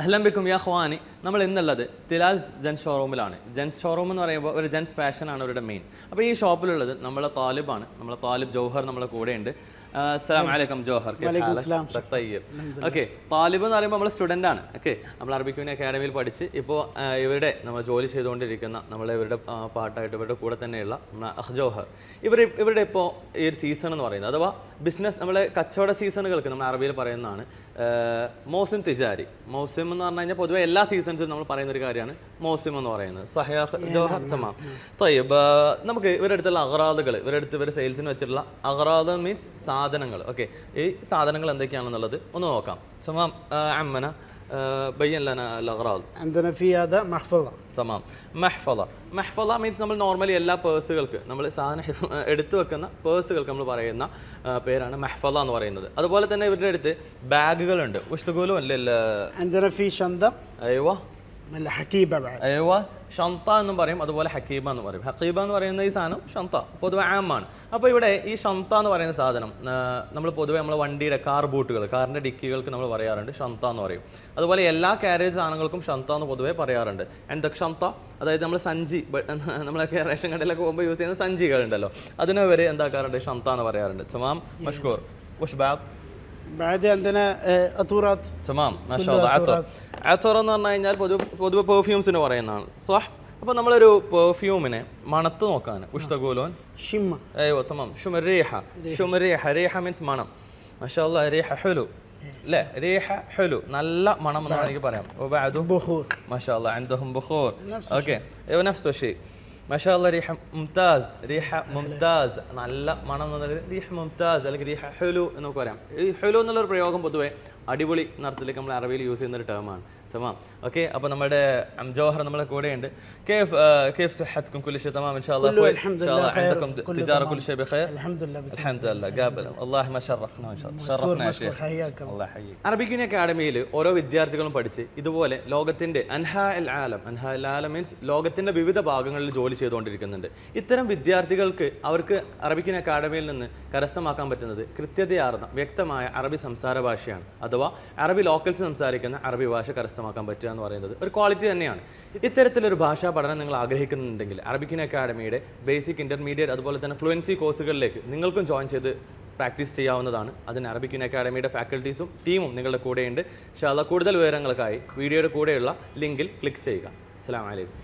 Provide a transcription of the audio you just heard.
അഹ്ലം ബിക്കും യാ ഖ്വാനി നമ്മൾ ഇന്നുള്ളത് തിലാൽ ജെൻസ് ഷോറൂമിലാണ്. ജെൻസ് ഷോറൂം എന്ന് പറയുമ്പോൾ ഒരു ജെൻസ് ഫാഷനാണ് അവരുടെ മെയിൻ അപ്പോൾ ഈ ഷോപ്പിലുള്ളത് നമ്മളെ താലിബാണ് നമ്മളെ താലിബ് ജൗഹർ നമ്മളെ കൂടെയുണ്ട്. അസ്സലാം വലൈക്കും ജോഹർ ഓക്കെ താലിബ് എന്ന് പറയുമ്പോൾ നമ്മൾ സ്റ്റുഡന്റ് ആണ്. ഓക്കെ നമ്മൾ അറബിക് അക്കാഡമിയിൽ പഠിച്ച് ഇപ്പോൾ ഇവരുടെ നമ്മൾ ജോലി ചെയ്തുകൊണ്ടിരിക്കുന്ന നമ്മളെ ഇവരുടെ പാട്ടായിട്ട് ഇവരുടെ കൂടെ തന്നെയുള്ള അഹ്ജോഹർ ഇവർ ഇവരുടെ ഇപ്പോൾ ഈ ഒരു സീസൺ എന്ന് പറയുന്നത് അഥവാ ബിസിനസ് നമ്മളെ കച്ചവട സീസണുകൾക്ക് നമ്മൾ അറബിയിൽ പറയുന്നതാണ് മോസിം തിജാരി. മോസിം എന്ന് പറഞ്ഞു കഴിഞ്ഞാൽ പൊതുവെ എല്ലാ സീസൺസും നമ്മൾ പറയുന്ന ഒരു കാര്യമാണ് മോസിം എന്ന് പറയുന്നത്. സഹയാ ജോഹർ ചമാ തയ്യബ് നമുക്ക് ഇവരുടെ അടുത്തുള്ള അഹ്റാദുകൾ ഇവരുടെ അടുത്ത് ഇവർ സെയിൽസിന് വെച്ചിട്ടുള്ള അഹ്റാദ് മീൻസ് സാധനങ്ങൾ ഓക്കെ ഈ സാധനങ്ങൾ എന്തൊക്കെയാണെന്നുള്ളത് ഒന്ന് നോക്കാം ചമാം അമ്മന ബയ്യൻ ലന അഹ്റാദ് عندنا في هذا محفظة തമാം മെഹ്ഫല മെഹ്ഫല മീൻസ് നമ്മൾ നോർമലി എല്ലാ പേഴ്സുകൾക്ക് നമ്മൾ സാധനം എടുത്തു വെക്കുന്ന പേഴ്സുകൾക്ക് നമ്മൾ പറയുന്ന ആ, പേരാണ് മെഹ്ഫല എന്ന് പറയുന്നത് അതുപോലെ തന്നെ ഇവരുടെ അടുത്ത് ബാഗുകളുണ്ട് ഉഷ്തുകൂലും അല്ലേ عندنا في شنطة അയ്യോ അല്ല ഹക്കീബ അയവ ഷന്ത എന്ന് പറയും അതുപോലെ ഹക്കീബ എന്ന് പറയും. ഹക്കീബ എന്ന് പറയുന്ന ഈ സാധനം ഷന്ത പൊതുവെ ആമാണ്. അപ്പോൾ ഇവിടെ ഈ ഷന്ത എന്ന് പറയുന്ന സാധനം നമ്മൾ പൊതുവെ നമ്മൾ വണ്ടിയുടെ കാർ ബൂട്ടുകൾ കാറിന്റെ ഡിക്കികൾക്ക് നമ്മൾ പറയാറുണ്ട് ഷന്ത എന്ന് പറയും. അതുപോലെ എല്ലാ കാരേജ് സാധനങ്ങൾക്കും ഷന്ത എന്ന് പൊതുവെ പറയാറുണ്ട്. എന്തൊക്കെ ഷന്ത അതായത് നമ്മൾ സഞ്ചി നമ്മളൊക്കെ റേഷൻ കടയിലൊക്കെ പോകുമ്പോൾ യൂസ് ചെയ്യുന്ന സഞ്ചികളുണ്ടല്ലോ. അതിനവർ എന്താക്കാറുണ്ട്? ഷന്ത എന്ന് പറയാറുണ്ട്. ചുമാം മഷ്കൂർ. ഉഷ്ബാബ് بعد عندنا آه، أطورات തമാം മാഷാല്ലാ അത്തർ അത്തർ എന്ന് പറഞ്ഞു കഴിഞ്ഞാൽ പൊതുവെ പൊതുവെ പെർഫ്യൂംസിന് പറയുന്നതാണ് സ്വഹ് അപ്പോൾ നമ്മളൊരു പെർഫ്യൂമിനെ മണത്ത് നോക്കാൻ ഉഷ്തകൂലോൻ شمة അയ്യോ തമാം ഷുമറീഹ ഷുമറീഹ റീഹ മീൻസ് മണം മാഷാല്ലാ റീഹ ഹുലു അല്ലേ റീഹ ഹുലു നല്ല മണം എന്നാണ് എനിക്ക് പറയാം وبعده بخور ما شاء الله عندهم بخور اوكي ايوه نفس മഷാല്ല റീഹ മുംതാസ് റീഹ മുംതാസ് നല്ല മണം എന്ന് പറയുന്നത് റീഹ മുംതാസ് അല്ലെങ്കിൽ റീഹ ഹെലു എന്നൊക്കെ പറയാം. ഈ ഹെലു എന്നുള്ള പ്രയോഗം പൊതുവെ അടിപൊളി നടത്തിലേക്ക് നമ്മൾ അറബിയിൽ യൂസ് ചെയ്യുന്ന ഒരു ടേമാണ് تمام اوكي അപ്പോൾ നമ്മുടെ ജോഹർ നമ്മളെ കൂടെയുണ്ട് كيف آه كيف صحتكم كل شيء تمام ان شاء الله كله اخوي الحمد ان شاء لله الله خير عندكم كله تجاره تمام. كل شيء بخير الحمد لله بس الحمد لله قابل والله ما شرفنا ان شاء الله شرفنا يا مشكور، شيخ حياك الله. الله يحييك അറബിക്കിൻ അക്കാഡമിയിൽ ഓരോ വിദ്യാർത്ഥികളും പഠിച്ച് ഇതുപോലെ ലോകത്തിന്റെ അൻഹ എൽ ആലം അൻഹ എൽ ആലം മീൻസ് ലോകത്തിന്റെ വിവിധ ഭാഗങ്ങളിൽ ജോലി ചെയ്തുകൊണ്ടിരിക്കുന്നുണ്ട് ഇത്തരം വിദ്യാർത്ഥികൾക്ക് അവർക്ക് അറബിക്കിൻ അക്കാഡമിയിൽ നിന്ന് കരസ്ഥമാക്കാൻ പറ്റുന്നത് കൃത്യതയാർന്ന വ്യക്തമായ അറബി സംസാര ഭാഷയാണ് അഥവാ അറബി ലോക്കൽസ് സംസാരിക്കുന്ന അറബി ഭാഷ കരസ്ഥമാക്കാൻ പറ്റുക എന്ന് പറയുന്നത് ഒരു ക്വാളിറ്റി തന്നെയാണ്. ഇത്തരത്തിലൊരു ഭാഷാ പഠനം നിങ്ങൾ ആഗ്രഹിക്കുന്നുണ്ടെങ്കിൽ അറബിക്കൻ അക്കാഡമിയുടെ ബേസിക് ഇന്റർമീഡിയറ്റ് അതുപോലെ തന്നെ ഫ്ലുവൻസി കോഴ്സുകളിലേക്ക് നിങ്ങൾക്കും ജോയിൻ ചെയ്ത് പ്രാക്ടീസ് ചെയ്യാവുന്നതാണ്. അതിന് അറബിക്കൻ അക്കാഡമിയുടെ ഫാക്കൽറ്റീസും ടീമും നിങ്ങളുടെ കൂടെയുണ്ട്. പക്ഷേ കൂടുതൽ വിവരങ്ങൾക്കായി വീഡിയോയുടെ കൂടെയുള്ള ലിങ്കിൽ ക്ലിക്ക് ചെയ്യുക. അസ്സാം വലൈക്കും